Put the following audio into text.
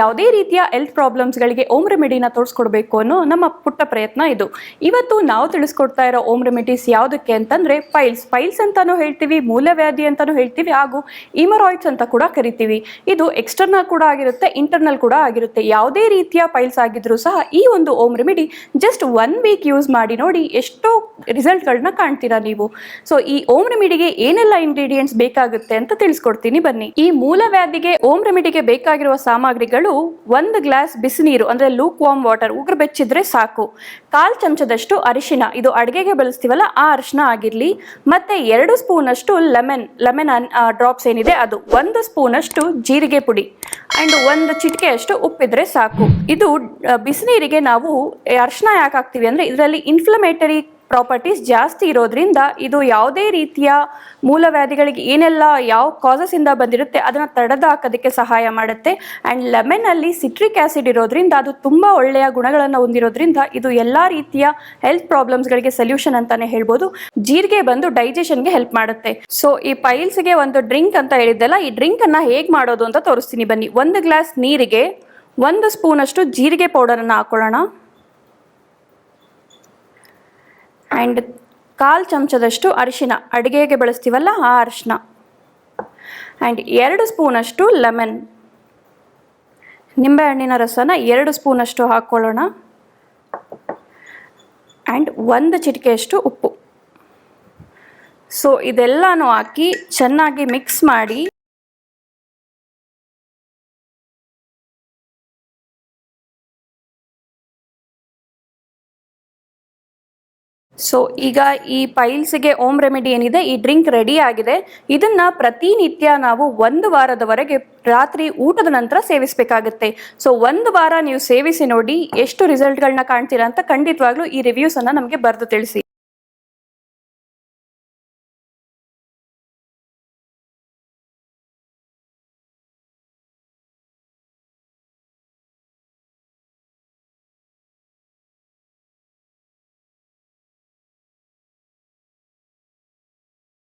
ಯಾವುದೇ ರೀತಿಯ health ಪ್ರಾಬ್ಲಮ್ಸ್ಗಳಿಗೆ ohm ರೆಮಿಡಿನ ತೋರಿಸ್ಕೊಡ್ಬೇಕು ಅನ್ನೋ ನಮ್ಮ ಪುಟ್ಟ ಪ್ರಯತ್ನ ಇದು. ಇವತ್ತು ನಾವು ತಿಳಿಸ್ಕೊಡ್ತಾ ಇರೋ ಓಮ್ ರೆಮಿಡೀಸ್ ಯಾವುದಕ್ಕೆ ಅಂತಂದ್ರೆ ಪೈಲ್ಸ್ ಪೈಲ್ಸ್ ಅಂತಾನೂ ಹೇಳ್ತೀವಿ, ಮೂಲವ್ಯಾಧಿ ಅಂತಾನೂ ಹೇಳ್ತೀವಿ, ಹಾಗೂ ಇಮರಾಯ್ಡ್ಸ್ ಅಂತ ಕೂಡ ಕರಿತೀವಿ. ಇದು ಎಕ್ಸ್ಟರ್ನಲ್ ಕೂಡ ಆಗಿರುತ್ತೆ ಇಂಟರ್ನಲ್ ಕೂಡ ಆಗಿರುತ್ತೆ. ಯಾವುದೇ ರೀತಿಯ ಪೈಲ್ಸ್ ಆಗಿದ್ರೂ ಸಹ ಈ ಒಂದು home remedy just one week use ಮಾಡಿ ನೋಡಿ ಎಷ್ಟೋ ರಿಸಲ್ಟ್ಗಳನ್ನ ಕಾಣ್ತೀರಾ ನೀವು? ಸೊ ಈ ಓಮ್ ರೆಮಿಡಿಗೆ ಏನೆಲ್ಲ ಇಂಗ್ರೀಡಿಯೆಂಟ್ಸ್ ಬೇಕಾಗುತ್ತೆ ಅಂತ ತಿಳಿಸ್ಕೊಡ್ತೀನಿ ಬನ್ನಿ. ಈ ಮೂಲವ್ಯಾಧಿಗೆ ಓಮ್ ರೆಮಿಡಿಗೆ ಬೇಕಾಗಿರುವ ಸಾಮಗ್ರಿಗಳು ಒಂದು ಗ್ಲಾಸ್ ಬಿಸಿನೀರು, ಅಂದ್ರೆ ಲೂಕ್ ವಾಮ್ ವಾಟರ್ ಉಗ್ರ ಬೆಚ್ಚಿದ್ರೆ ಸಾಕು. ಕಾಲ್ ಚಮಚದಷ್ಟು ಅರಿಶಿನ ಇದು ಅಡುಗೆಗೆ ಬಳಸ್ತೀವಲ್ಲ, ಆ ಅರಿಶಿನ ಆಗಿರ್ಲಿ. ಮತ್ತೆ ಎರಡು ಸ್ಪೂನ್ ಅಷ್ಟು ಲೆಮನ್ ಲೆಮನ್ ಡ್ರಾಪ್ಸ್ ಏನಿದೆ ಅದು. ಒಂದು ಸ್ಪೂನ್ ಅಷ್ಟು ಜೀರಿಗೆ ಪುಡಿ. ಅಂಡ್ ಒಂದು ಚಿಟಿಕೆ ಅಷ್ಟು ಉಪ್ಪಿದ್ರೆ ಸಾಕು. ಇದು ಬಿಸಿನೀರಿಗೆ ನಾವು ಅರಿಶಿನ ಯಾಕೆ ಹಾಕ್ತೀವಿ ಅಂದ್ರೆ, ಇದರಲ್ಲಿ ಇನ್ಫ್ಲಮೇಟರಿ ಪ್ರಾಪರ್ಟೀಸ್ ಜಾಸ್ತಿ ಇರೋದ್ರಿಂದ ಇದು ಯಾವುದೇ ರೀತಿಯ ಮೂಲವ್ಯಾಧಿಗಳಿಗೆ ಏನೆಲ್ಲ ಯಾವ ಇಂದ ಬಂದಿರುತ್ತೆ, ಅದನ್ನ ತಡೆದು ಹಾಕೋದಕ್ಕೆ ಸಹಾಯ ಮಾಡುತ್ತೆ. ಅಂಡ್ ಲೆಮನ್ ಅಲ್ಲಿ ಸಿಟ್ರಿಕ್ ಆಸಿಡ್ ಇರೋದ್ರಿಂದ ಅದು ತುಂಬಾ ಒಳ್ಳೆಯ ಗುಣಗಳನ್ನು ಹೊಂದಿರೋದ್ರಿಂದ ಇದು ಎಲ್ಲಾ ರೀತಿಯ ಹೆಲ್ತ್ ಪ್ರಾಬ್ಲಮ್ಸ್ಗಳಿಗೆ ಸೊಲ್ಯೂಷನ್ ಅಂತಾನೆ ಹೇಳ್ಬೋದು. ಜೀರಿಗೆ ಬಂದು ಡೈಜೆಷನ್ಗೆ ಹೆಲ್ಪ್ ಮಾಡುತ್ತೆ. ಸೊ ಈ ಪೈಲ್ಸ್ಗೆ ಒಂದು ಡ್ರಿಂಕ್ ಅಂತ ಹೇಳಿದ್ದೆಲ್ಲ, ಈ ಡ್ರಿಂಕ್ ಅನ್ನ ಹೇಗೆ ಮಾಡೋದು ಅಂತ ತೋರಿಸ್ತೀನಿ ಬನ್ನಿ. ಒಂದು ಗ್ಲಾಸ್ ನೀರಿಗೆ ಒಂದು ಸ್ಪೂನ್ ಅಷ್ಟು ಜೀರಿಗೆ ಪೌಡರನ್ನು ಹಾಕೊಳ್ಳೋಣ. ಆ್ಯಂಡ್ ಕಾಲು ಚಮಚದಷ್ಟು ಅರಿಶಿನ, ಅಡುಗೆಗೆ ಬಳಸ್ತೀವಲ್ಲ ಆ ಅರಿಶಿನ. ಆ್ಯಂಡ್ ಎರಡು ಸ್ಪೂನಷ್ಟು ಲೆಮನ್ ನಿಂಬೆಹಣ್ಣಿನ ರಸನ ಎರಡು ಸ್ಪೂನಷ್ಟು ಹಾಕ್ಕೊಳ್ಳೋಣ ಆ್ಯಂಡ್ ಒಂದು ಚಿಟಿಕೆಯಷ್ಟು ಉಪ್ಪು. ಸೊ ಇದೆಲ್ಲನೂ ಹಾಕಿ ಚೆನ್ನಾಗಿ ಮಿಕ್ಸ್ ಮಾಡಿ ಸೊ ಈಗ ಈ ಪೈಲ್ಸ್ಗೆ ಓಮ್ ರೆಮಿಡಿ ಏನಿದೆ? ಈ ಡ್ರಿಂಕ್ ರೆಡಿ ಆಗಿದೆ. ಇದನ್ನ ಪ್ರತಿನಿತ್ಯ ನಾವು ಒಂದು ವಾರದವರೆಗೆ ರಾತ್ರಿ ಊಟದ ನಂತರ ಸೇವಿಸಬೇಕಾಗುತ್ತೆ. ಸೊ ಒಂದು ವಾರ ನೀವು ಸೇವಿಸಿ ನೋಡಿ ಎಷ್ಟು ರಿಸಲ್ಟ್ಗಳನ್ನ ಕಾಣ್ತೀರಾ ಅಂತ ಖಂಡಿತವಾಗ್ಲೂ ಈ ರಿವ್ಯೂಸ್ ಅನ್ನ ನಮಗೆ ಬರೆದು ತಿಳಿಸಿ.